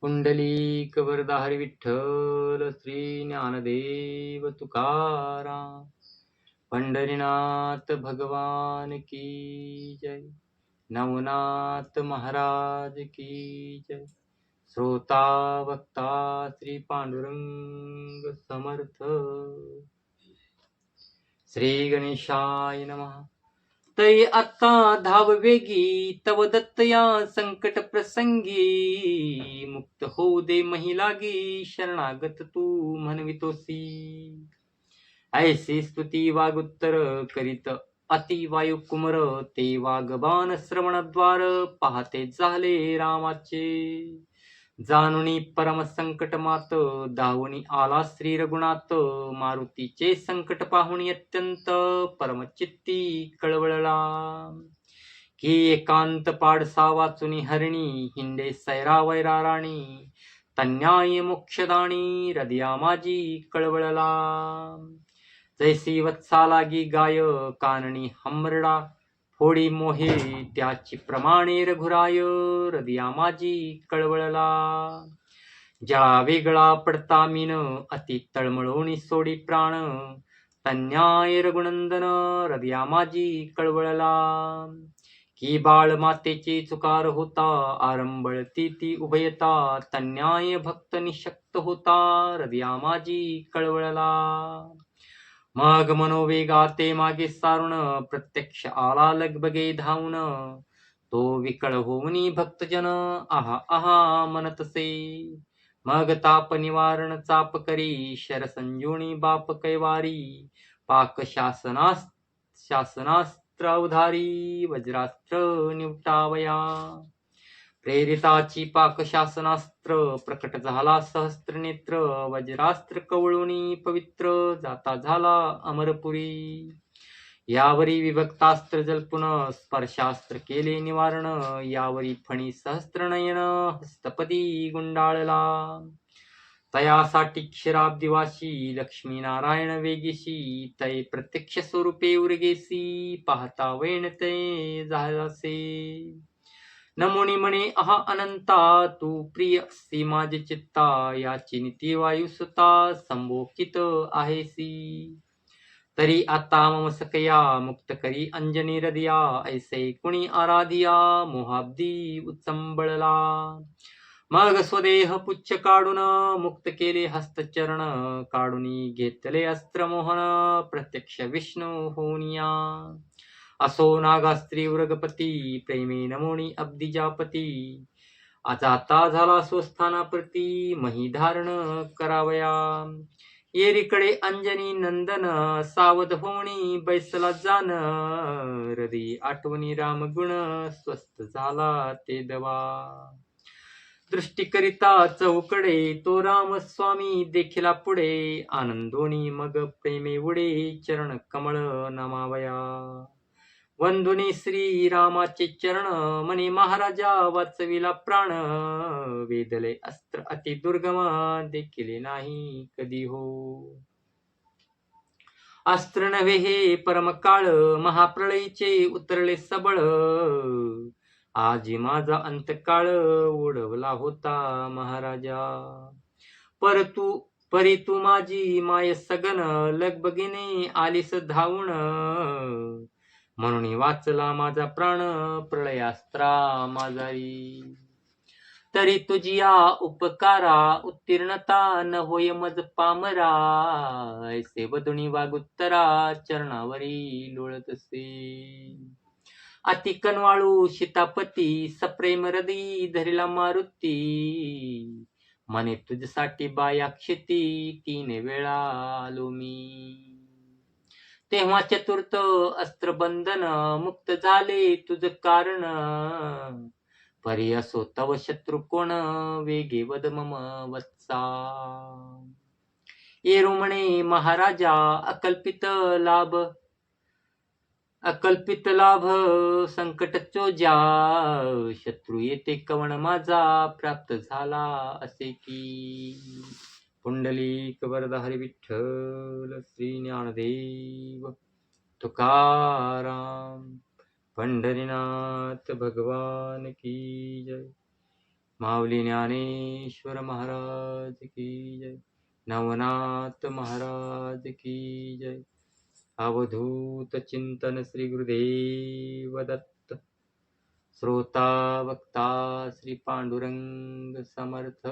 पुंडलीक वरदाहरी विठ्ठल श्री ज्ञानदेव तुकाराम। पंढरीनाथ भगवान की जय। नवनाथ महाराज की जय। श्रोता वक्ता श्री पांडुरंग समर्थ। श्री गणेशाय नमः। तय आता धाव वेगी तव दत्त या संकट प्रसंगी. मुक्त होऊ दे महिलागी शरणागत तू म्हणवितोसी. ऐसे स्तुती वागुत्तर करीत अति वायू कुमर ते वागबान श्रवणद्वार पाहते झाले रामाचे. जानुनी परम संकट मात दावणी आला श्री रघुनाथ मारुतीचे संकट पाहुणी अत्यंत परमचित्ती कळवळला. की एकांत पाडसा वाचुनी हरिणी हिंडे सैरा वैरा राणी तन्याय मोक्षदाणी हृदया माझी कळवळला. जैसी वत्सा लागी गाय कानणी हमरडा होडी मोहे त्याची प्रमाणे रघुराय हृदया माझी कळवळला. जळा वेगळा पडता मीन अति तळमळोणी सोडी प्राण. तन्याय रघुनंदन हृदया माझी कळवळला. की बाळ मातेची चुकार होता आरंबळती ती उभयता. तन्याय भक्त निशक्त होता हृदया माझी कळवळला. मग मनोवेगाते मागे सारुण प्रत्यक्ष आला लगबगे धावून तो विकळ होऊनी भक्तजन आहा आहा म्हणतसे मग ताप निवारण चाप करी शर संजुणी बाप कैवारी। पाक शासनास शासनास्त्र अवधारी वज्रास्त्र निवटावया। प्रेरिताची पाक शासनास्त्र प्रकट झाला सहस्त्र नेत्र वज्रास्त्र कवळुनी पवित्र जाता झाला अमरपुरी. यावरी विभक्तास्त्र जल्पुन स्पर्शास्त्र केले निवारण यावरी फणी सहस्त्र नयन हस्तपदी गुंडाळला. तयासाठी क्षीराब्दिवासी लक्ष्मीनारायण वेगेशी तय प्रत्यक्ष स्वरूपे उर्गेसी पाहता वैण ते झालासे. नमुनी म्हणे अनंता तू प्रिय सी माझे चित्ता याची नीती वायुसुता संबोकित आहेसी। तरी आता मम सकया मुक्त करी अंजनी हृदया ऐसे कुणी आराधिया मोहाब्दी उत्संबळला। मग स्वदेह पुच्छ काढून मुक्त केले हस्तचरण काढून घेतले अस्त्र मोहन प्रत्यक्ष विष्णू होनिया असो नागास्त्री वृगपती प्रेमे नमोनी अब्दिजापती आता झाला स्वस्थानाप्रती मही धारण करावया. येरीकडे अंजनी नंदन सावध होणी बैसला जान हृदय आठवणी रामगुण स्वस्त झाला ते दवा. दृष्टीकरिता चौकडे तो राम स्वामी देखिला पुढे. आनंदोनी मग प्रेमे उडे चरण कमळ नमावया. वंदुनी श्री रामाचे चरण मने महाराजा वाचविला प्राण. वेदले अस्त्र अति दुर्गम देखिले नाही कधी हो. अस्त्र नव्हे हे परमकाळ महाप्रळयीचे उतरले सबळ. आजी माझा अंतकाळ ओढवला होता महाराजा. पर तू परी तू माझी माय सगन लगबगीने आलीस धावून. म्हणून वाचला माझा प्राण प्रळयास्त्रा माझारी तरी तुझी या उपकारा उत्तीर्णता न होय मज पामरा. ऐसे वदुणी वागुत्तरा चरणावरी लोळतसे अति कनवाळू शितापती सप्रेम हृदयी धरिला मारुती. मने तुझ्यासाठी बाया क्षिती तीन वेळा आलो मी. तेव्हा चतुर्थ अस्त्रबंधन मुक्त झाले तुझ कारण. परी असो तव शत्रू कोण? वेगे वद मम वत्सा. येरू म्हणे महाराजा अकल्पित लाभ. अकल्पित लाभ संकट चोजा शत्रू येते कवण माझा प्राप्त झाला असे की. पुंडलिक वरद विठ्ठल श्री ज्ञानदेव तुकाराम पंढरीनाथ भगवान की जय। माऊली ज्ञानेश्वर महाराज की जय। नवनाथ महाराज की जय। अवधूत चिंतन श्री गुरुदेव दत्त। श्रोता वक्ता श्री पांडुरंग समर्थ।